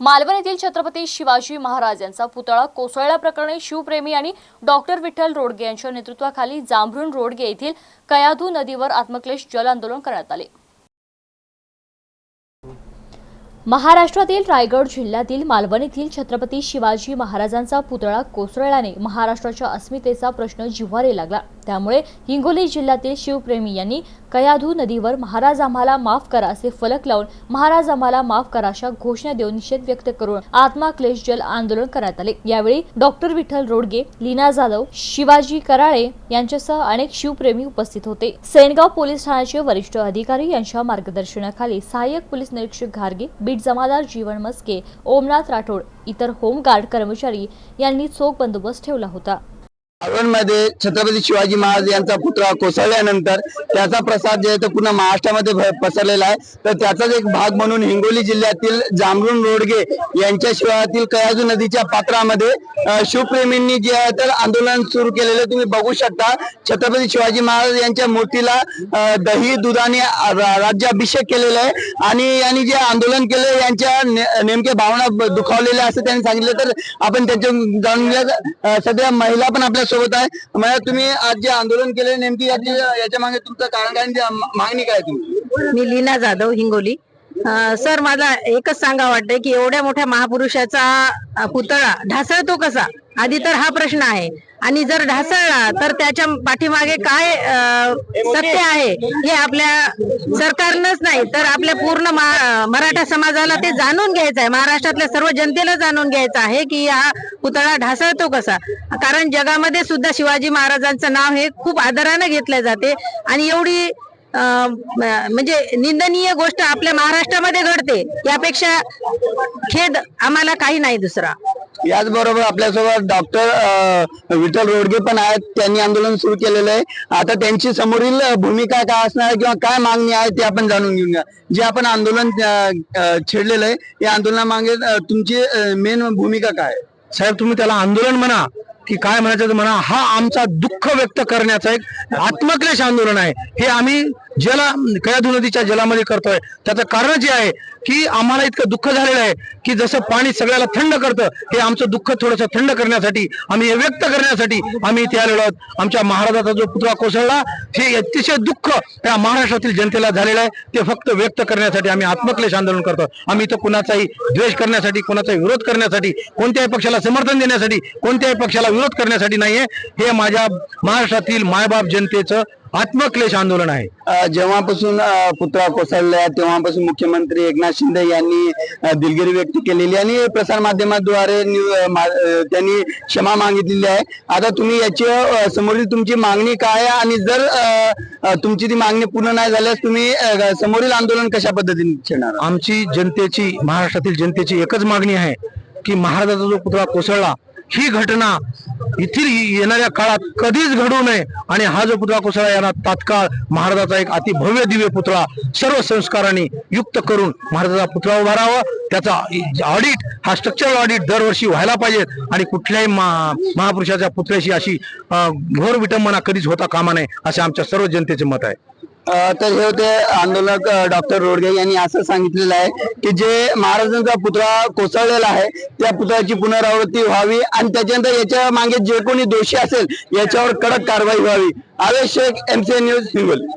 मालवण येथील छत्रपती शिवाजी महाराज यांचा पुतळा कोसळल्याप्रकरणी शिवप्रेमी आणि डॉक्टर विठ्ठल रोडगे यांच्या नेतृत्वाखाली जांभरुण रोडगे येथील कयाधू नदीवर आत्मक्लेश जल आंदोलन करण्यात आले. महाराष्ट्रातील रायगड जिल्ह्यातील मालवण येथील छत्रपती शिवाजी महाराजांचा पुतळा कोसळल्याने महाराष्ट्राच्या अस्मितेचा प्रश्न जिव्हारी लागला. त्यामुळे हिंगोली जिल्ह्यातील शिवप्रेमी यांनी कयाधू नदीवर महाराज आम्हाला माफ करा असे फलक लावून महाराज आम्हाला माफ करा अशा घोषणा देऊन निषेध व्यक्त करून आत्माक्लेश जल आंदोलन करण्यात आले. यावेळी डॉक्टर विठ्ठल रोडगे लीना जाधव शिवाजी कराळे यांच्यासह अनेक शिवप्रेमी उपस्थित होते. सेनगाव पोलीस ठाण्याचे वरिष्ठ अधिकारी यांच्या मार्गदर्शनाखाली सहाय्यक पोलीस निरीक्षक घारगे बीट जमादार जीवन मस्के ओमनाथ राठोड इतर होमगार्ड कर्मचारी यांनी चोख बंदोबस्त ठेवला होता. मध्ये छत्रपती शिवाजी महाराज यांचा पुतळा कोसळल्यानंतर त्याचा प्रसार जे आहे तो पूर्ण महाराष्ट्रामध्ये पसरलेला आहे. तर त्याचाच एक भाग म्हणून हिंगोली जिल्ह्यातील जांभरुण रोडगे यांच्या शिवारातील कयाजू नदीच्या पात्रामध्ये शिवप्रेमींनी जे आहे तर आंदोलन सुरू केलेलं तुम्ही बघू शकता. छत्रपती शिवाजी महाराज यांच्या मूर्तीला दही दुधाने राज्याभिषेक केलेला आहे. आणि यांनी जे आंदोलन केलं यांच्या नेमके नेमक्या भावना दुखावलेल्या असं त्यांनी सांगितलं. तर आपण त्यांच्या जाणून सगळ्या सध्या महिला पण आपल्या माझ्यासोबत आहे. मला तुम्ही आज जे आंदोलन केले नेमकी याची याच्या मागे तुमचं कारण काय मागणी काय तुम्ही मी लीना जाधव हिंगोली. सर मला एकच सांगा वाटतंय की एवढ्या मोठ्या महापुरुषाचा पुतळा ढासळतो कसा? आधी तर हा प्रश्न आहे. आणि जर ढासळला तर त्याच्या पाठीमागे काय सत्य आहे हे आपल्या सरकारनंच नाही तर आपल्या पूर्ण मराठा समाजाला ते जाणून घ्यायचं आहे. महाराष्ट्रातल्या सर्व जनतेला जाणून घ्यायचं आहे की हा पुतळा ढासळतो कसा. कारण जगामध्ये सुद्धा शिवाजी महाराजांचं नाव हे खूप आदरानं घेतलं जाते. आणि एवढी म्हणजे निंदनीय गोष्ट आपल्या महाराष्ट्रामध्ये घडते. यापेक्षा खेद आम्हाला काही नाही दुसरा. याचबरोबर आपल्यासोबत डॉक्टर विठ्ठल रोडगे पण आहेत. त्यांनी आंदोलन सुरू केलेलं आहे. आता त्यांची समोरील भूमिका काय असणार आहे किंवा काय मागणी आहे ते आपण जाणून घेऊया. जे आपण आंदोलन छेडलेलं आहे या आंदोलनामागे तुमची मेन भूमिका काय आहे? साहेब तुम्ही त्याला आंदोलन म्हणा की काय म्हणायचं म्हणा हा आमचा दुःख व्यक्त करण्याचा एक आत्मक्लेश आंदोलन आहे. हे आम्ही जला कयाधू नदीच्या जलामध्ये करतोय. त्याचं कारण जे आहे की आम्हाला इतकं दुःख झालेलं आहे की जसं पाणी सगळ्याला थंड करतं हे आमचं दुःख थोडंसं थंड करण्यासाठी आम्ही हे व्यक्त करण्यासाठी आम्ही इथे आलेलो आहोत. आमच्या महाराजाचा जो पुतळा कोसळला हे अतिशय दुःख त्या महाराष्ट्रातील जनतेला झालेलं आहे. ते फक्त व्यक्त करण्यासाठी आम्ही आत्मक्लेश आंदोलन करतो. आम्ही इथं कुणाचाही द्वेष करण्यासाठी कोणाचाही विरोध करण्यासाठी कोणत्याही पक्षाला समर्थन देण्यासाठी कोणत्याही पक्षाला विरोध करण्यासाठी नाहीये. हे माझ्या महाराष्ट्रातील मायबाप जनतेचं आत्मक्लेश आंदोलन आहे. जेव्हापासून पुतळा कोसळला तेव्हापासून मुख्यमंत्री एकनाथ शिंदे यांनी दिलगिरी व्यक्त केलेली आणि प्रसार माध्यमाद्वारे त्यांनी क्षमा मागितलेली आहे. आता तुम्ही याची समोरील तुमची मागणी काय आहे? आणि जर तुमची ती मागणी पूर्ण नाही झाल्यास तुम्ही समोरील आंदोलन कशा पद्धतीने छेडणार? आमची जनतेची महाराष्ट्रातील जनतेची एकच मागणी आहे की महाराजाचा जो पुतळा कोसळला ही घटना येथील येणाऱ्या काळात कधीच घडू नये. आणि हा जो पुतळा कोसळा यांना तात्काळ महाराजाचा एक अति भव्य दिव्य पुतळा सर्व संस्कारांनी युक्त करून महाराजाचा पुतळा उभारावा त्याचा ऑडिट हा स्ट्रक्चरल ऑडिट दरवर्षी व्हायला पाहिजेत आणि कुठल्याही महापुरुषाच्या पुतळ्याशी अशी घोर विटंबना कधीच होता कामा नये असे आमच्या सर्व जनतेचे मत आहे. तर हे होते आंदोलक डॉक्टर रोडगे यांनी असं सांगितलेलं आहे की जे महाराजांचा पुतळा कोसळलेला आहे त्या पुतळ्याची पुनरावृत्ती व्हावी आणि त्याच्यानंतर याच्या मागे जे कोणी दोषी असेल याच्यावर कडक कारवाई व्हावी. Avesh Shaikh MCA news Hingoli.